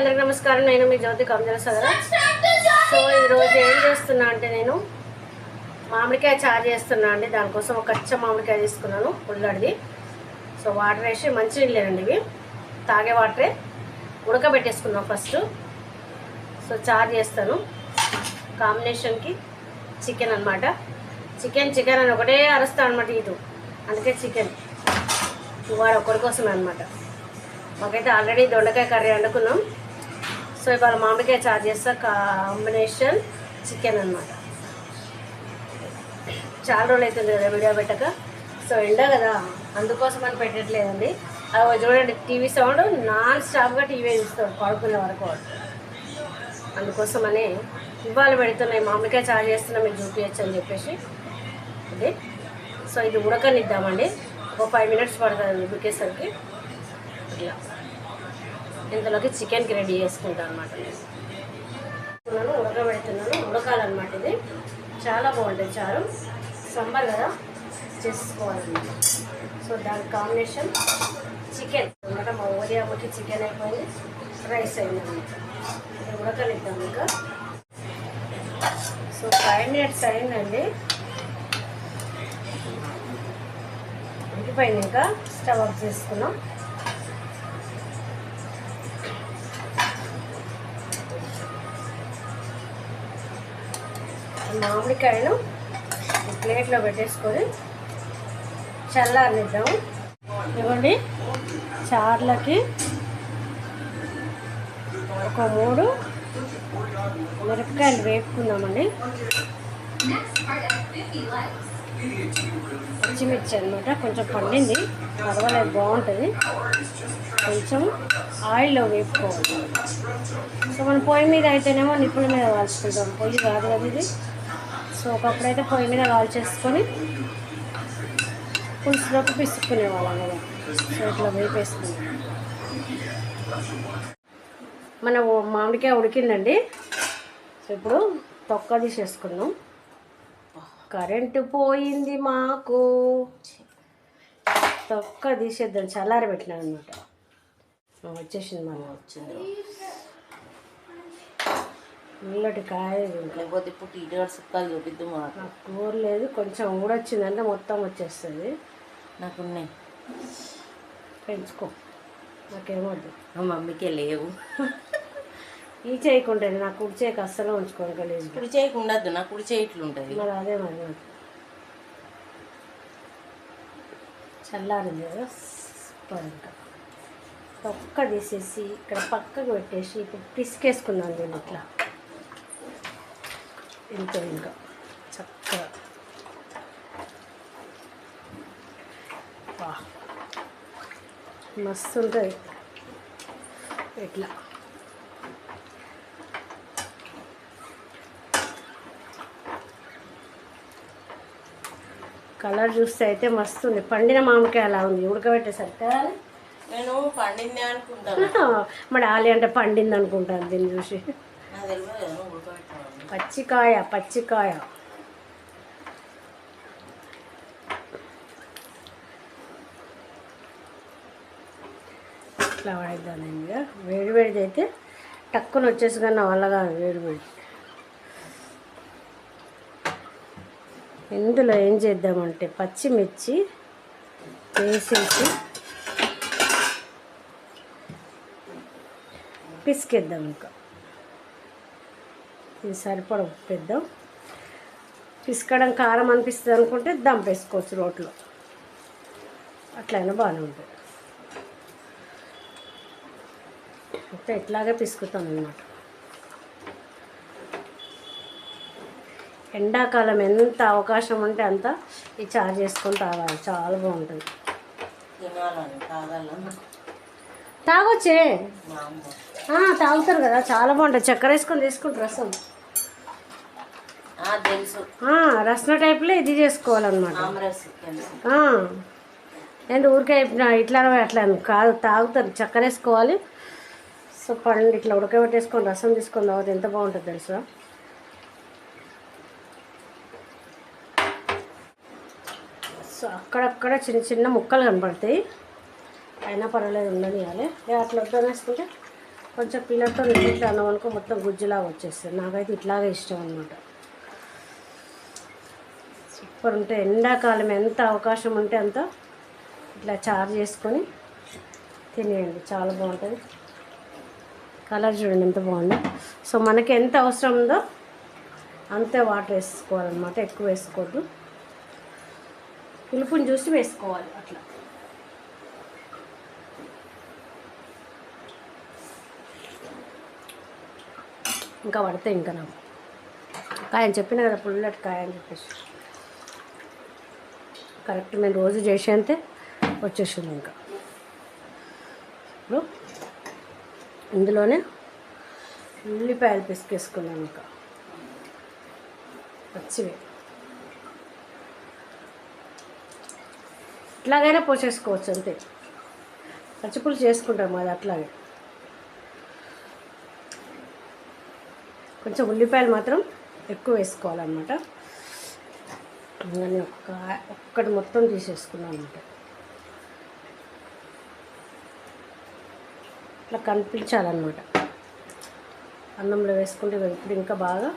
అందరికి నమస్కారం. నేను మీ జ్యోతి కమజల సగర సో ఈరోజు ఏం చేస్తున్నా అంటే నేను మామిడికాయ చారు చేస్తున్నా అండి. దానికోసం ఒక కచ్చ మామిడికాయ తీసుకున్నాను పుల్లడిది సో వాటర్ వేసి మంచి నీళ్ళేనండి ఇవి. తాగే వాటరే. ఉడకబెట్టేసుకున్నాం ఫస్ట్. సో చారు చేస్తాను. కాంబినేషన్కి చికెన్ అనమాట చికెన్ చికెన్ అని ఒకటే అరుస్తాను అనమాట ఇటు. అందుకే చికెన్. వాడు ఒకరి కోసమే అనమాట మాకైతే ఆల్రెడీ దొండకాయ కర్రీ వండుకున్నాం. సో ఇవాళ మామిడికాయ చార్జ్ చేస్తా కాంబినేషన్ చికెన్ అనమాట చాలా రోజులు అవుతుంది కదా వీడియో పెట్టక. సో ఎండ కదా అందుకోసం అని పెట్టట్లేదండి. అవి చూడండి టీవీ సౌండ్ నాన్ స్టాప్గా టీవీ చూస్తాడు పడుకునే వరకు అందుకోసమని ఇవాళ పెడుతున్నాయి మామిడికాయ చారు చేస్తున్నా మీకు చూపించచ్చు అని చెప్పేసి. ఇది సో ఇది ఉడకనిద్దామండి. ఒక ఫైవ్ మినిట్స్ పడుతుంది ఉడికేసరికి. ఇట్లా ఇంతలోకి చికెన్కి రెడీ చేసుకుంటాను అనమాట నేను ఉడకబెడుతున్నాను. ఉడకాలన్నమాట ఇది. చాలా బాగుంటుంది చారు. సంబర్ కదా? చేసుకోవాలన్నమాట. సో దాని కాంబినేషన్ చికెన్. అనమాట మా ఓరియా ఒకటి చికెన్ అయిపోయింది. రైస్ అయింది అనమాట ఇది ఉడకనిద్దాం ఇంకా. సో ఫైవ్ మినిట్స్ అయిందండి. ఉడికిపోయింది ఇంకా. స్టవ్ ఆఫ్ చేసుకున్నాం. మామిడికాయను ప్లేట్లో పెట్టేసుకొని చల్లారనిద్దాం ఇవ్వండి. చార్లకి ఒక మూడు మిరపకాయలు వేపుకుందామండి. పచ్చిమిర్చి అనమాట కొంచెం పండింది. పర్వాలేదు బాగుంటుంది. కొంచెం ఆయిల్లో వేపుకోవాలి. సో మనం పొయ్యి మీద అయితేనేమో నిప్పుల మీద కాల్చుకుంటాం పొయ్యి కాదు కదా ఇది. సో ఒకప్పుడైతే పొయ్యి మీద కాల్చేసుకొని పులుసులోకి పిసుక్కునే వాళ్ళం కదా. సో ఇట్లా వేపేసుకుంటాం మన మామిడికాయ ఉడికిందండి. సో ఇప్పుడు తొక్క తీసేసుకుందాం. కరెంటు పోయింది మాకు. తొక్క తీసేద్దాం. చల్లారి పెట్టినాను అనమాట వచ్చేసింది మనం వచ్చింది ఉల్లటి కాయ లేకపోతే ఇప్పుడు టీచర్ సుక్కలు చూపిద్దు మాకు. నాకు కూర లేదు కొంచెం ఊడొచ్చిందంటే మొత్తం వచ్చేస్తుంది. నాకున్నాయి. పెంచుకో. నాకేమొద్దు మా మమ్మీకే లేవు. ఈ చేయకుంటుంది నాకు కుడి చేయకు అస్సలు ఉంచుకోను గలీజ్ కుడి చేయకు ఉండద్దు నా కుడి చేయి ఇట్లుంటుంది. మరి అదే మరి నాకు. చల్లారింది కదా ఇంకా. తొక్క తీసేసి ఇక్కడ పక్కకు పెట్టేసి ఇప్పుడు పిసికేసుకుందాం దీన్ని ఇట్లా. ఇంత ఇంకా చక్కగా. మస్తు ఉంటుంది ఇట్లా కలర్ చూస్తే అయితే మస్తు ఉంది పండిన మామిడికాయ అలా ఉంది. ఉడకబెట్టేసరికి కదా నేను పండిందే అనుకుంటాను. మరి ఆలి అంటే పండింది అనుకుంటాను దీన్ని చూసి. పచ్చికాయ పచ్చికాయ. ఇట్లా వాడిద్దాం ఇంకా. వేడి వేడిది అయితే టక్కున వచ్చేసి కానీ నా వల్ల కాదు వేడి వేడి. ఇందులో ఏం చేద్దామంటే పచ్చిమిర్చి వేసేసి పిసికేద్దాం ఇంకా. ఇది సరిపడ ఉప్పేద్దాం పిసకడం కారం అనిపిస్తుంది అనుకుంటే దంపేసుకోవచ్చు రోట్లో. అట్లయినా బాగానే ఉంటుంది. అయితే ఇట్లాగే పిసుకుతాం అన్నమాట. ఎండాకాలం ఎంత అవకాశం ఉంటే అంత ఈ చారు చేసుకొని తాగాలి. చాలా బాగుంటుంది. తాగొచ్చే? తాగుతారు కదా. చాలా బాగుంటుంది. చక్కెర వేసుకొని తీసుకుంటారు రసం. రసన టైప్లో ఇది చేసుకోవాలన్నమాట. ఏంటి ఊరికే ఇట్లా అట్లా కాదు తాగుతారు చక్కెర వేసుకోవాలి సో పండు ఇట్లా ఉడకబెట్టేసుకొని రసం తీసుకొని తాగితే ఎంత బాగుంటుంది తెలుసా? సో అక్కడక్కడ చిన్న చిన్న ముక్కలు కనపడతాయి. అయినా పర్వాలేదు ఉండనియాలి. అట్లా వద్దని వేసుకుంటే కొంచెం పిల్లలతో అన్నం అనుకో మొత్తం గుజ్జులాగా వచ్చేస్తుంది. నాకైతే ఇట్లాగే ఇష్టం అనమాట సూపర్ ఉంటాయి ఎండాకాలం ఎంత అవకాశం ఉంటే అంత ఇట్లా చారు చేసుకొని తినేయండి. చాలా బాగుంటుంది. కలర్ చూడండి ఎంత బాగుంది. సో మనకి ఎంత అవసరం ఉందో అంతే వాటర్ వేసుకోవాలన్నమాట. ఎక్కువ వేసుకోవద్దు. పులుపుని చూసి వేసుకోవాలి అట్లా. ఇంకా పడితే ఇంకా నాకు. కాయ అని చెప్పిన కదా పుల్లటి కాయ అని చెప్పేసి. కరెక్ట్ నేను రోజు చేసేంతే వచ్చేసింది ఇంకా. ఇప్పుడు ఇందులోనే ఉల్లిపాయలు పిసికేసుకున్నాను ఇంకా. పచ్చివి. ఇట్లాగైనా పోసేసుకోవచ్చు అంతే. పచ్చిపులుసు చేసుకుంటాం అది అట్లాగే. కొంచెం ఉల్లిపాయలు మాత్రం ఎక్కువ వేసుకోవాలన్నమాట. అందుకని ఒక్క ఒక్కటి మొత్తం తీసేసుకున్నాను అనమాట ఇట్లా కనిపించాలన్నమాట. అన్నంలో వేసుకుంటే ఇప్పుడు ఇంకా బాగా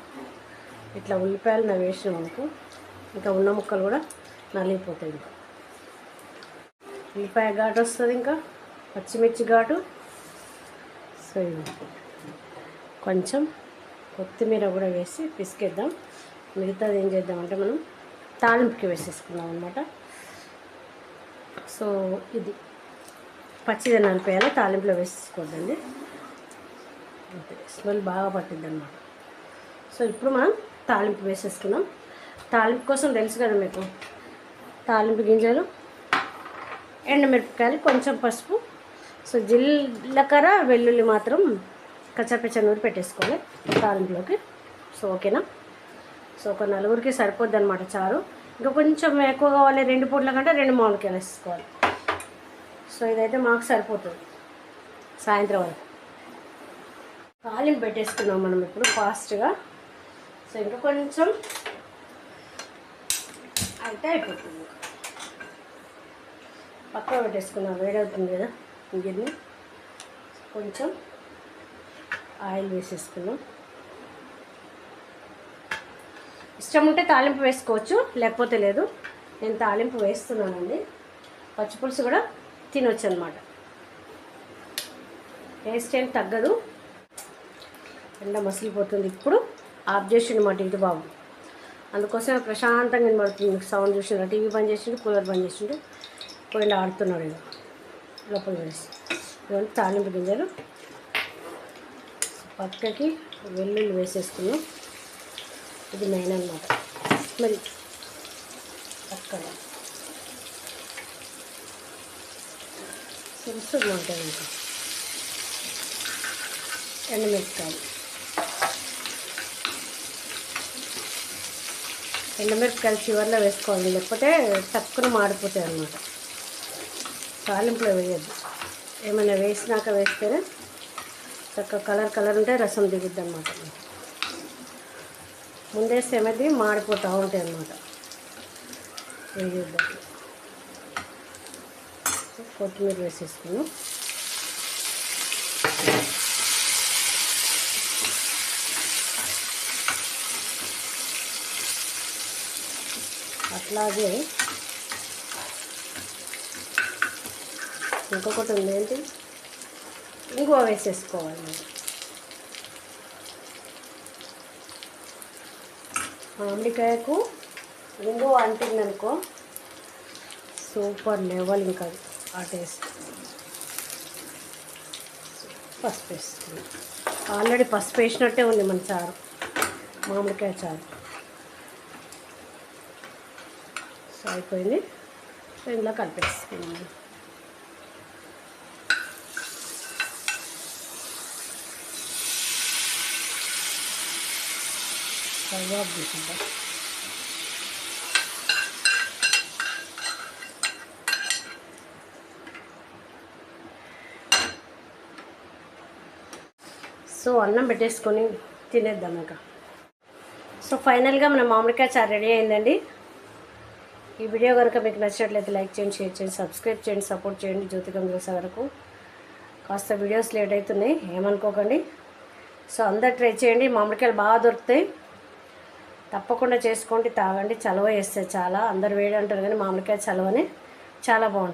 ఇట్లా ఉల్లిపాయలు నా వేసినాం అనుకో ఇంకా ఉన్న ముక్కలు కూడా నలిగిపోతాయి ఇంకా. ఉల్లిపాయ ఘాటు వస్తుంది ఇంకా పచ్చిమిర్చి ఘాటు. సో కొంచెం కొత్తిమీర కూడా వేసి పిసికేద్దాం. మిగతాది ఏం చేద్దామంటే మనం తాలింపుకి వేసేసుకుందాం అనమాట సో ఇది పచ్చిది నలిపేయాలి తాలింపులో వేసేసుకోవద్దండి. స్మెల్ బాగా పట్టింది అనమాట సో ఇప్పుడు మనం తాలింపు వేసేసుకున్నాం తాలింపు కోసం తెలుసు కదా మీకు తాలింపు గింజలు ఎండమిరపకాయలు కొంచెం పసుపు సో జీలకర్ర వెల్లుల్లి మాత్రం కచ్చపచ్చ నూరి పెట్టేసుకోవాలి తాలింపులోకి. సో ఓకేనా? సో ఒక నలుగురికి సరిపోద్ది అనమాట చారు. ఇంకా కొంచెం ఎక్కువ కావాలి రెండు పూట్ల కంటే రెండు మామిడికాయలు వేసుకోవాలి. సో ఇదైతే మాకు సరిపోతుంది. సాయంత్రం వరకు. తాలింపు పెట్టేసుకున్నాం మనం ఇప్పుడు ఫాస్ట్గా. సో ఇంకా కొంచెం అయితే అయిపోతుంది. పక్కన పెట్టేసుకున్నాం. వేడవుతుంది కదా ఇంకెన్ని కొంచెం ఆయిల్ వేసేసుకున్నాం. ఇష్టం ఉంటే తాలింపు వేసుకోవచ్చు లేకపోతే లేదు. నేను తాలింపు వేస్తున్నానండి. పచ్చిపులుసు కూడా తినొచ్చు అనమాట టేస్ట్ ఏం తగ్గదు. ఎండ మసిలిపోతుంది ఇప్పుడు. ఆఫ్ చేసిండు ఇటు బాబు. అందుకోసం ప్రశాంతంగా వినబడుతుంది. సౌండ్ చూసిండు టీవీ బంద్ చేసిండు కూలర్ బంద్ చేసిండు. పోయిన ఆడుతున్నాడు ఇక లోపల వేసి ఇవన్నీ తాలింపు గింజలు. పక్కకి వెల్లుల్లి వేసేసుకున్నాం ఇది మెయిన్ అనమాట మరి అక్కడ తెలుస్తుంది ఉంటుంది ఇంకా ఎండమిరపకాయలు ఎండమిరపకాయలు చివరిలో వేసుకోవాలి. లేకపోతే తక్కువ మాడిపోతాయి అన్నమాట. తాలింపులో వేయద్దు. ఏమైనా వేసినాక వేస్తేనే చక్కగా కలర్ కలర్ ఉంటే రసం దిగుద్ది అన్నమాట ముందేస్తే ఏమైంది మాడిపోతూ ఉంటాయి అన్నమాట. కొత్తిమీర వేసేసుకున్నాం అట్లాగే ఇంకొకటి ఉంది ఏంటి? ఇంకో వేసేసుకోవాలి. మామిడికాయకు ఇంగువ అంటిందనుకో సూపర్ లెవెల్ ఇంకా ఆ టేస్ట్. పసుపు వేస్తుంది ఆల్రెడీ పసుపు వేసినట్టే ఉంది మన చారు. మామిడికాయ చారు. సో అయిపోయింది ఇందులో కలిపేసుకున్నాము కరివేపాకు తీసుకుంటాం సో అన్నం పెట్టేసుకొని తినేద్దాం ఇంకా. సో ఫైనల్గా మన మామిడికాయ చారు రెడీ అయిందండి. ఈ వీడియో కనుక మీకు నచ్చినట్లయితే లైక్ చేయండి షేర్ చేయండి సబ్స్క్రైబ్ చేయండి సపోర్ట్ చేయండి జ్యోతి గంగుల వరకు. కాస్త వీడియోస్ లేట్ అవుతున్నాయి ఏమనుకోకండి. సో అందరు ట్రై చేయండి మామిడికాయలు బాగా దొరుకుతాయి. తప్పకుండా చేసుకోండి తాగండి చలవ వేస్తే చాలా. అందరు వేడి అంటారు కానీ మామిడికాయ చలవని చాలా బాగుంటుంది.